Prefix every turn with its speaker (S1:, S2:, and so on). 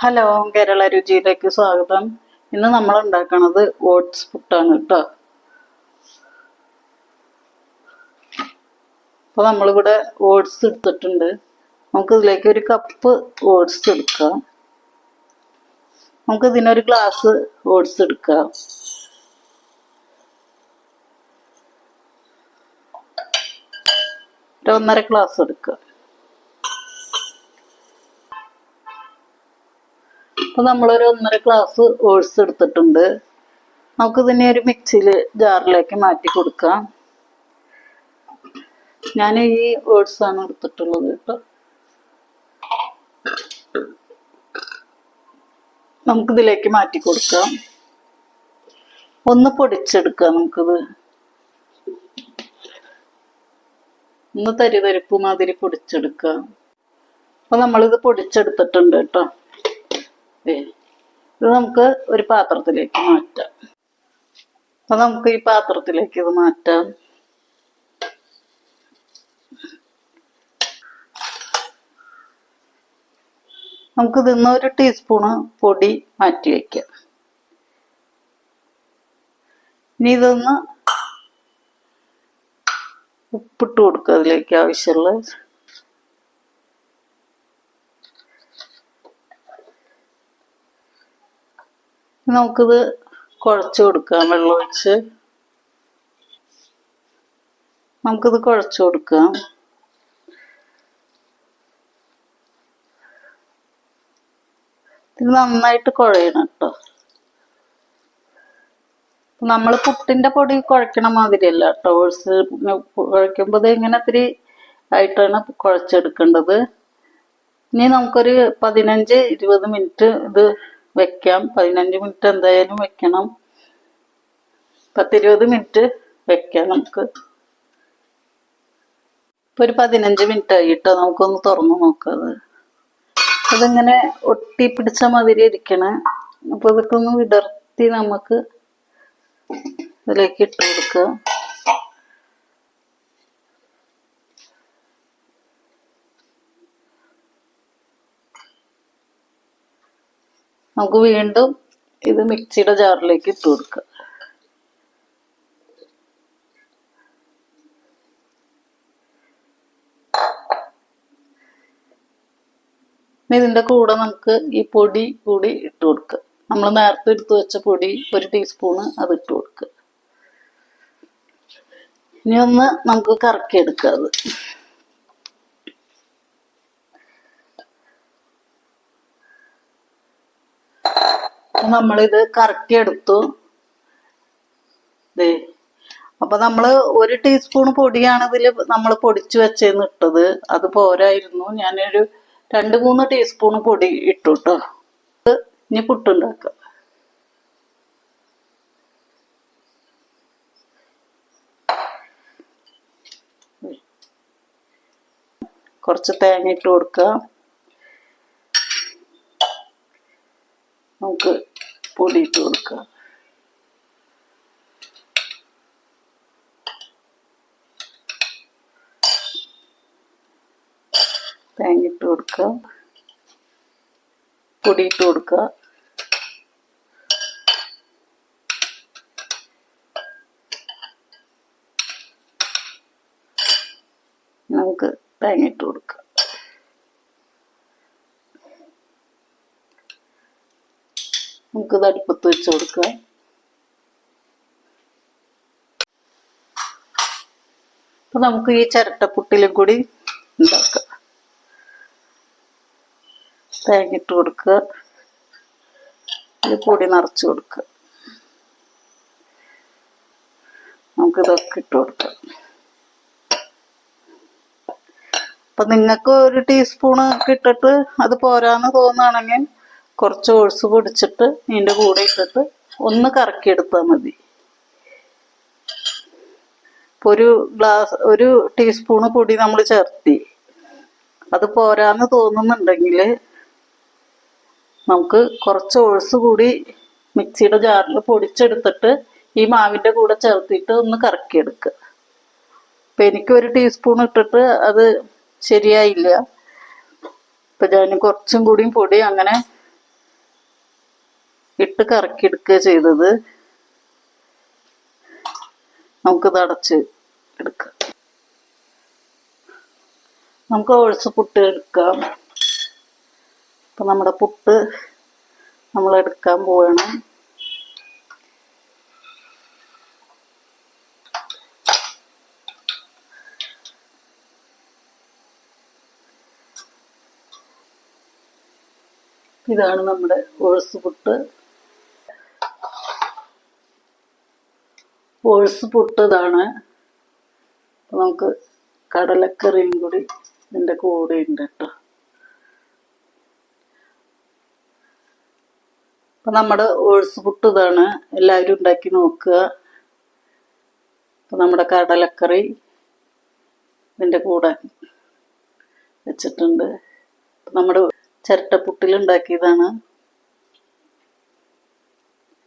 S1: Hello Kerala രുചിയിലേക്ക് സ്വാഗതം. ഇന്ന് നമ്മൾ ഉണ്ടാക്കണത് ഓട്സ് പുട്ടാണ് കേട്ടോ അപ്പോൾ നമ്മളിവിടെ ഓട്സ് എടുത്തിട്ടുണ്ട്. നമുക്ക് ഇതിലേക്ക് ഒരു കപ്പ് ഓട്സ് എടുക്കാം. നമുക്ക് ഇതിനൊരു ഗ്ലാസ് ഓട്സ് എടുക്കാം. ഒരു ഒന്നര ഗ്ലാസ് എടുക്കാം. അപ്പൊ നമ്മളൊരു ഒന്നര ഗ്ലാസ് ഓഴ്സ് എടുത്തിട്ടുണ്ട്. നമുക്ക് ഇതിനെ ഒരു മിക്സിയിൽ ജാറിലേക്ക് മാറ്റി കൊടുക്കാം. ഞാൻ ഈ ഓട്സ് ആണ് എടുത്തിട്ടുള്ളത് കേട്ടോ. നമുക്കിതിലേക്ക് മാറ്റി കൊടുക്കാം. ഒന്ന് പൊടിച്ചെടുക്കാം നമുക്കിത്. ഒന്ന് തരി തരിപ്പ് മാതിരി പൊടിച്ചെടുക്കാം. അപ്പൊ നമ്മളിത് പൊടിച്ചെടുത്തിട്ടുണ്ട് കേട്ടോ. ഇത് നമുക്ക് ഒരു പാത്രത്തിലേക്ക് മാറ്റാം. അപ്പൊ നമുക്ക് ഈ പാത്രത്തിലേക്ക് ഇത് മാറ്റാം. നമുക്ക് ഇതിന്ന് ഒരു ടീസ്പൂണ് പൊടി മാറ്റി വെക്കാം. ഇനി ഇതൊന്ന് ഉപ്പിട്ട് കൊടുക്കുക അതിലേക്ക് ആവശ്യമുള്ള നമുക്കിത് കുഴച്ച് കൊടുക്കാം വെള്ളം ഒഴിച്ച്. നമുക്കിത് കുഴച്ച് കൊടുക്കാം. ഇത് നന്നായിട്ട് കുഴയണം കേട്ടോ. നമ്മൾ പുട്ടിന്റെ പൊടി കുഴക്കണ മാതിരിയല്ല കേട്ടോ. ഓട്സ് കുഴക്കുമ്പോൾ ഇത് ഇങ്ങനെ ഇത്തിരി ആയിട്ടാണ് കുഴച്ചെടുക്കേണ്ടത്. ഇനി നമുക്കൊരു പതിനഞ്ച് ഇരുപത് മിനിറ്റ് ഇത് വെക്കാം. പതിനഞ്ച് മിനിറ്റ് എന്തായാലും വെക്കണം. പത്തിരുപത് മിനിറ്റ് വെക്കാം നമുക്ക്. ഇപ്പൊ ഒരു പതിനഞ്ച് മിനിറ്റ് ആയിട്ടോ. നമുക്കൊന്ന് തുറന്നു നോക്കാം അത്. അതിങ്ങനെ ഒട്ടി പിടിച്ച മാതിരി ഇരിക്കണേ. അപ്പൊ ഇതൊക്കെ ഒന്ന് വിടർത്തി നമുക്ക് ഇതിലേക്ക് ഇട്ട് കൊടുക്കുക നമുക്ക് വീണ്ടും ഇത് മിക്സിയുടെ ജാറിലേക്ക് ഇട്ട് കൊടുക്കുക. ഇതിന്റെ കൂടെ നമുക്ക് ഈ പൊടി കൂടി ഇട്ട് കൊടുക്കുക. നമ്മൾ നേരത്തെ എടുത്തു വെച്ച പൊടി ഒരു ടീസ്പൂണ് അത് ഇട്ട് കൊടുക്കുക. ഇനി ഒന്ന് നമുക്ക് കറക്കിയെടുക്കുക അത്. അപ്പൊ കറക്കി എടുത്തു. ദേ. അപ്പൊ നമ്മൾ ഒരു ടീസ്പൂൺ പൊടിയാണ് ഇതിൽ നമ്മൾ പൊടിച്ചു വെച്ചേന്ന് ഇട്ടത്. അത് പോരായിരുന്നു. ഞാനൊരു രണ്ട് മൂന്ന് ടീസ്പൂൺ പൊടി ഇട്ടു കേട്ടോ ഇനി പുട്ടുണ്ടാക്കാം. കുറച്ച് തേങ്ങ ഇട്ട് കൊടുക്കാം നമുക്ക് പൊടി ഇട്ട് കൊടുക്കുക. തേങ്ങ ഇട്ട് കൊടുക്കുക. പൊടി ഇട്ട് കൊടുക്കുക. നമുക്ക് തേങ്ങ ഇട്ട് കൊടുക്കാം. നമുക്കിത് അടുപ്പത്ത് വെച്ച് കൊടുക്കുക. അപ്പൊ നമുക്ക് ഈ ചിരട്ടപ്പുട്ടിലും കൂടി ഉണ്ടാക്കാം. തേങ്ങിട്ട് കൊടുക്കുക. ഇത് പൊടി നിറച്ച് കൊടുക്കുക. നമുക്ക് ഇതൊക്കെ ഇട്ട് കൊടുക്കാം. അപ്പൊ നിങ്ങൾക്ക് ഒരു ടീസ്പൂണ് ഒക്കെ ഇട്ടിട്ട് അത് പോരാന്ന് തോന്നുകയാണെങ്കിൽ കുറച്ച് ഓഴ്സ് പൊടിച്ചിട്ട് ഇതിന്റെ കൂടെ ഇട്ടിട്ട് ഒന്ന് കറക്കിയെടുത്താൽ മതി. ഇപ്പോൾ ഒരു ഗ്ലാസ് ഒരു ടീസ്പൂണ് പൊടി നമ്മൾ ചേർത്തി. അത് പോരാന്ന് തോന്നുന്നുണ്ടെങ്കിൽ നമുക്ക് കുറച്ച് ഓഴ്സ് കൂടി മിക്സിയുടെ ജാറിൽ പൊടിച്ചെടുത്തിട്ട് ഈ മാവിന്റെ കൂടെ ചേർത്തിട്ട് ഒന്ന് കറക്കിയെടുക്കുക. അപ്പം എനിക്ക് ഒരു ടീസ്പൂൺ ഇട്ടിട്ട് അത് ശരിയായില്ല. അപ്പം ഞാൻ കുറച്ചും കൂടിയും പൊടി അങ്ങനെ ഇട്ട് കറക്കിയെടുക്കുക ചെയ്തത്. നമുക്കിത് അടച്ച് എടുക്കാം. നമുക്ക് ഒഴിച്ച് പുട്ട് എടുക്കാം. അപ്പം നമ്മുടെ പുട്ട് നമ്മൾ എടുക്കാൻ പോവാണ്. ഇതാണ് നമ്മുടെ ഒഴിച്ച് പുട്ട്. ഒഴിച്ച് പുട്ട് ഇതാണ് അപ്പൊ നമുക്ക് കടലക്കറിയും കൂടി ഇതിന്റെ കൂടെ ഉണ്ട് കേട്ടോ. അപ്പം നമ്മുടെ ഓഴ്സ് പുട്ട് ഇതാണ് എല്ലാവരും ഉണ്ടാക്കി നോക്കുക. അപ്പം നമ്മുടെ കടലക്കറി ഇതിന്റെ കൂടെ വെച്ചിട്ടുണ്ട്. നമ്മുടെ ചിരട്ടപ്പുട്ടിൽ ഉണ്ടാക്കിയതാണ്.